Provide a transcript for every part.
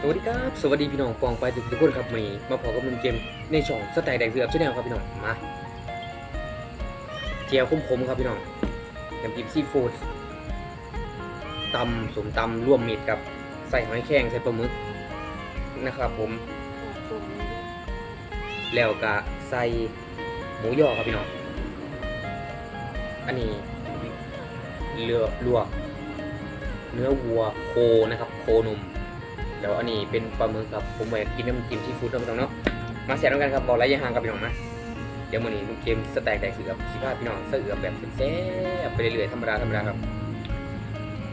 สวัสดีครับ สวัสดีพี่น้องปองไปทุกทุกคนครับวันนี้มาพอกับนุ่มเจมในช่องสไตล์แดงเสือชแนลครับพี่น้องมาเจียวคมๆครับพี่น้องน้ำจิ้มซีฟู้ดตำสมตำร่วมมิตรกับ ใส่หอยแครงใส่ปลาหมึกนะครับ ผม แล้วก็ใส่หมูยอครับพี่น้องอันนี้เลือลวก เนื้อวัวโคนะครับ โคนม เดี๋ยวอันนี้เป็นปลาหมึกครับผมไปกินน้ำจิ้มซีฟู้ดนะพี่น้องเนาะมาแชร์ด้วยกันครับบอกระยะห่างกับพี่น้องนะเดี๋ยวมื้อนี้ลูกเกมสแต็กแตกเสือบสิพาพี่น้องเสือบแบบแซ่บไปเรื่อยๆธรรมดาธรรมดาครับ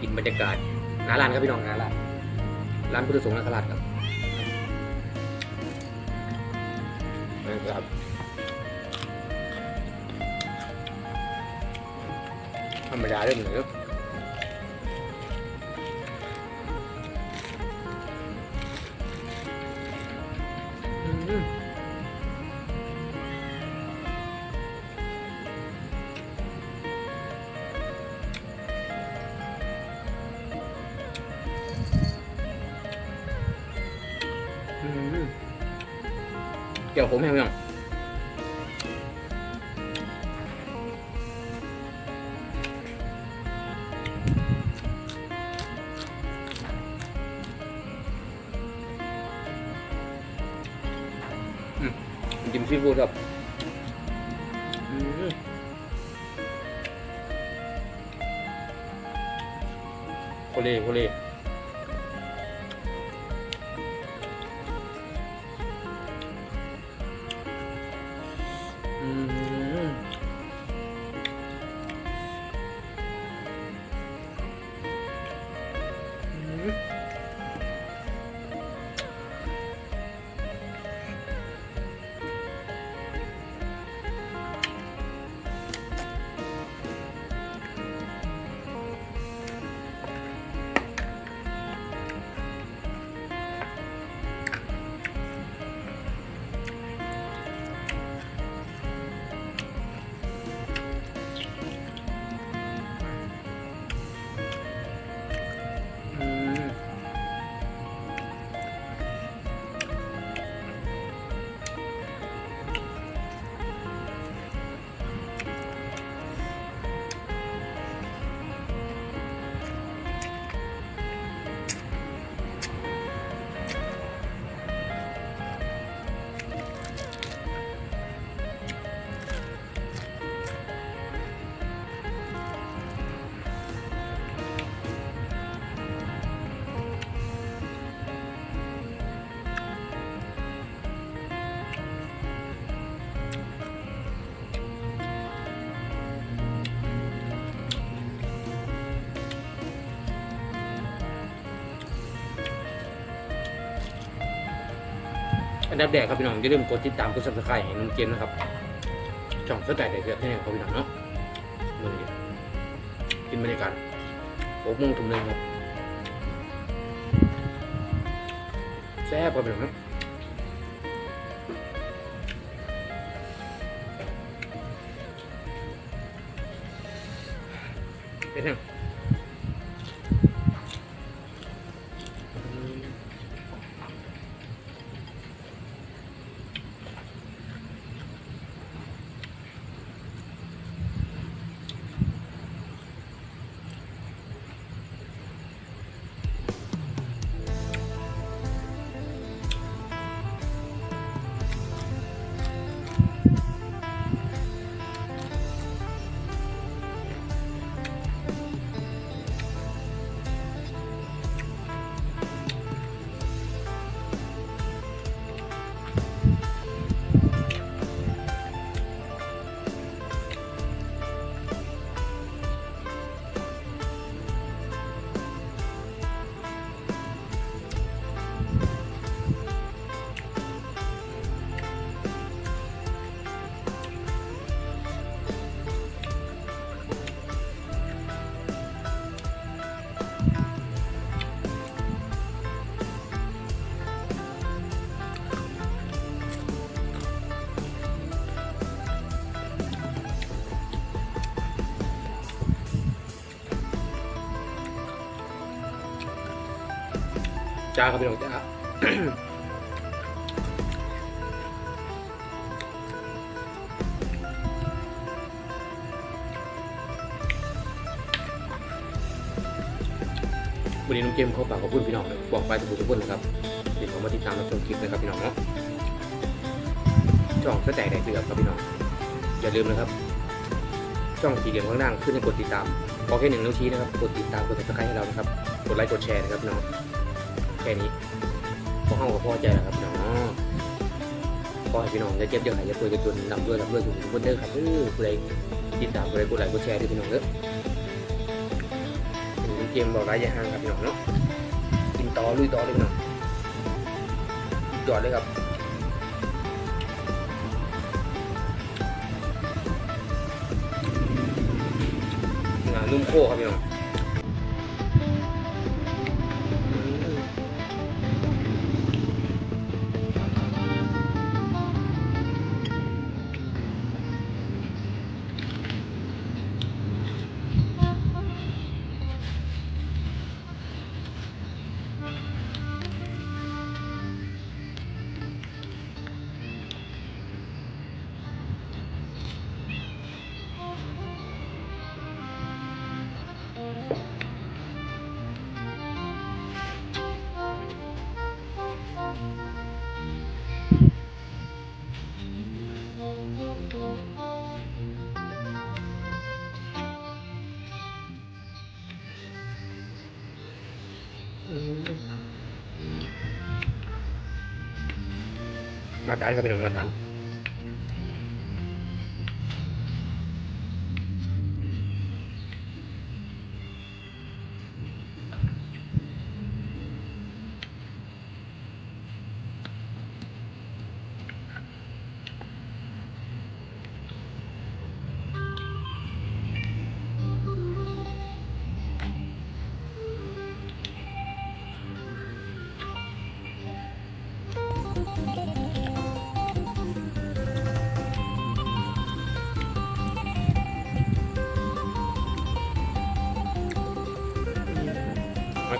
กินบรรยากาศหน้าร้านครับพี่น้องหน้าร้านร้านพุทธสงฆ์นาคราชครับนะครับธรรมดาเรื่องหนึ่ง เกี่ยวผมแห้งยังจิ้มซีฟู้ดครับโคเลโคเล อื อันดับแรกครับพี่น้องอย่าลืมกดติดตามกด subscribe ให้น้องเจมส์นะครับช่องสกายไดเสือที่นี่ครับพี่น้องเนาะมือนี้กินบรรยากาศโอ้โมงทุ่มหนึ่งครับแซ่บครับพี่น้องเนะเป็นยัง จ้าครับพี่น้องจ้าวันนี้น้องเกมเขาฝากขอบคุณพี่น้องบอกไปทุกคนทุกคนนะครับที่เขามาติดตามรับชมคลิปนะครับพี่น้องเนาะช่องสแตกแดกเดือดครับพี่น้อง อย่าลืมนะครับ ช่องสีเหลืองข้างล่างขึ้นให้กดติดตามขอแค่หนึ่งนิ้วชี้นะครับ กดติดตามกดติดตามให้เรานะครับ กดไลค์กดแชร์นะครับพี่น้อง แค่นี้พอเข้ากับพ่อใจแล้วครับพี่น้องขอให้พี่น้องอย่าเจ็บอย่าหายอย่าป่วยอย่าจนนำด้วยรับด้วยทุกคนเด้อครับเออผู้ใดติดตามผู้ใดกดไลค์กดแชร์ด้วยพี่น้องเด้อเป็นเกมบอกระยะห่างครับพี่น้องเนาะกินต่อลุยต่อเลยพี่น้องจอดเลยครับงานนุ่มโค้ครับพี่น้อง มาตานค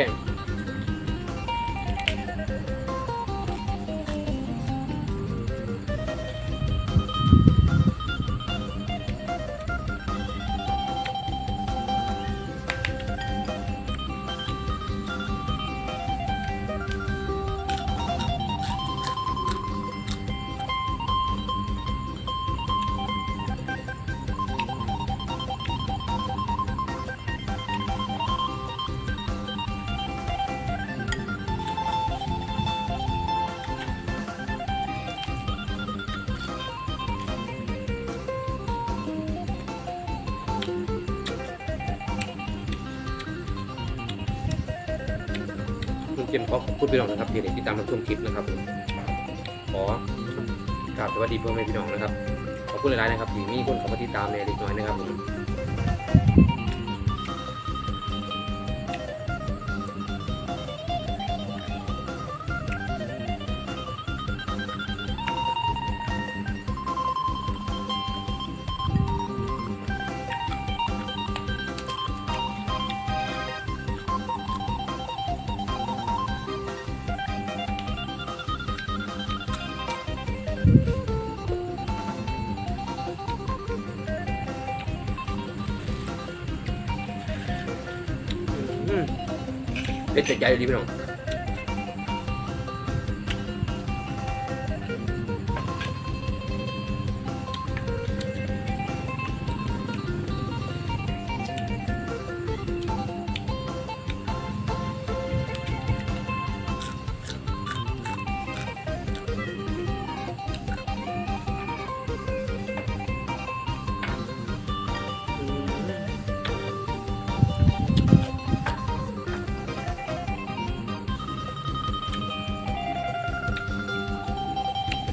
รั เกมขอขอบคุณพี่น้องนะครับที่ได้ติดตามรับชมคลิปนะครับผมขอกราบสวัสดีพ่อแม่พี่น้องนะครับขอบคุณหลายๆนะครับที่มีคนเข้ามาติดตามในเล็กน้อยนะครับผม เด็ดใจใจดีพี่น้อง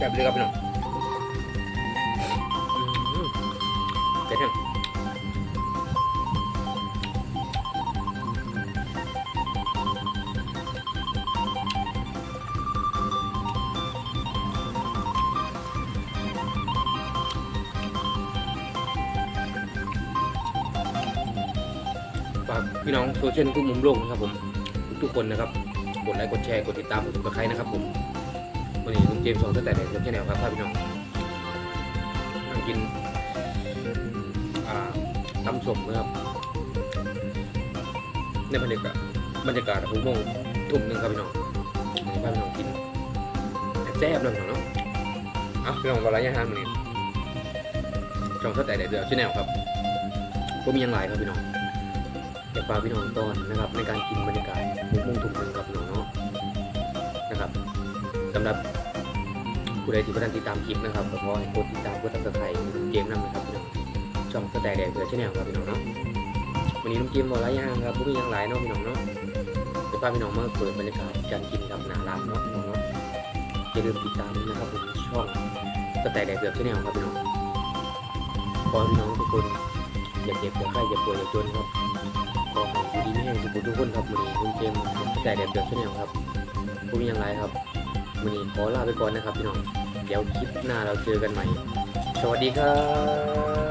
ซ่บเลยครับพี่น้องเด็ดแห้งฝากพี่น้องโซเชียลทุกมุมโลกนะครับผม ทุกคนนะครับ กดไลค์กดแชร์กดติดตามผมกับใครนะครับผม วันนี้ลุงเจมส์สองตั้งแต่เด็กกับแชนแนลครับพาพี่น้องนั่งกินตำสมนะครับในบรรยากาศบรรยากาศหกโมงทุ่มหนึ่งครับพี่น้องวันนี้พาพี่น้องกินแซ่บเลยพี่น้องเนาะอะพี่น้องวันละยังห้ามื้อนี้ช่องตั้งแต่เด็กเดือดชแนลครับผมมีอยังไงครับพี่น้องอยากพาพี่น้องต้อนนะครับในการกินบรรยากาศมุกมุ่งทุ่มหนึ่งกับพี่น้อง สำหรับผู้ใดที่ประทันติดตามคลิปนะครับก็ขอให้กดติดตามกดติดตามเกมนั่นนะครับช่องช่องสแตนแดงเสือชแนลครับพี่น้องเนาะวันนี้น้องเกมบอลไรย่างครับพวกมียังหลายเนาะพี่น้องเนาะจะพาพี่น้องมาเปิดบรรยากาศการกินกับหนาร้านเนาะพี่น้องเนาะอย่าลืมติดตามนะครับผมช่องสแตนแดงเสือชแนลครับพี่น้องขอพี่น้องทุกคนอย่าเจ็บอย่าไข้อย่าป่วยอย่าจนครับขออยู่ดีไม่แห้งสุขทุกคนครับวันนี้คุณเจมส์ผมใจแดดเดือดชาแนลครับผมมีอย่างไรครับ วันนี้ขอลาไปก่อนนะครับพี่น้อง เดี๋ยวคลิปหน้าเราเจอกันใหม่ สวัสดีครับ